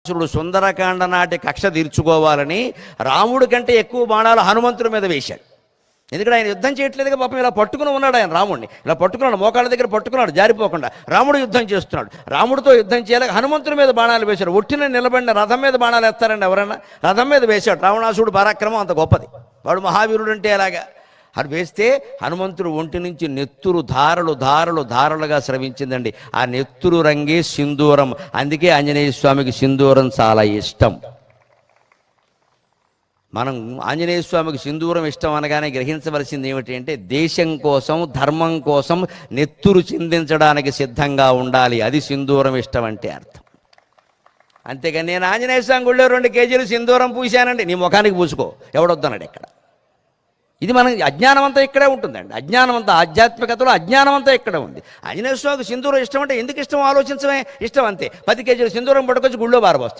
రావణాసురుడు సుందరకాండ నాటి కక్ష తీర్చుకోవాలని రాముడి కంటే ఎక్కువ బాణాలు హనుమంతుడి మీద వేశాడు. ఎందుకంటే ఆయన యుద్ధం చేయట్లేదుగా పాపం ఇలా పట్టుకుని ఉన్నాడు ఆయన రాముడిని. ఇలా పట్టుకున్నాడు మోకాళ్ళ దగ్గర పట్టుకున్నాడు జారిపోకుండా రాముడు యుద్ధం చేస్తున్నాడు. రాముడితో యుద్ధం చేయాలి హనుమంతుడి మీద బాణాలు వేశాడు. ఒట్టిన నిలబడిన రథం మీద బాణాలు వేస్తారండి ఎవరైనా రథం మీద వేశాడు. రావణాసుడు పరాక్రమం అంత గొప్పది. వాడు మహావీరుడు అంటే ఎలాగా? అది వేస్తే హనుమంతుడు ఒంటి నుంచి నెత్తురు ధారలు ధారలు ధారలుగా స్రవించిందండి. ఆ నెత్తురు రంగే సింధూరం. అందుకే ఆంజనేయ స్వామికి సింధూరం చాలా ఇష్టం. మనం ఆంజనేయ స్వామికి సింధూరం ఇష్టం అనగానే గ్రహించవలసింది ఏమిటి అంటే దేశం కోసం ధర్మం కోసం నెత్తురు చిందించడానికి సిద్ధంగా ఉండాలి. అది సింధూరం ఇష్టం అంటే అర్థం. అంతేగాని నేను ఆంజనేయ స్వామి గుళ్ళో రెండు కేజీలు సింధూరం పూశానండి. నీ ముఖానికి పూసుకో. ఎవడొద్దన్నాడు ఇక్కడ? ఇది మనం అజ్ఞానం అంతా ఇక్కడే ఉంటుందండి. అజ్ఞానం అంతా ఆధ్యాత్మికతలో అజ్ఞానం అంతా ఇక్కడే ఉంది. ఆంజనేయ స్వామికి సింధూరం ఇష్టం అంటే ఎందుకు ఇష్టం? ఆలోచించమే ఇష్టం అంతే. పది కేజీలు సింధూరం పట్టుకొచ్చి గుళ్ళో బారబోస్తాడు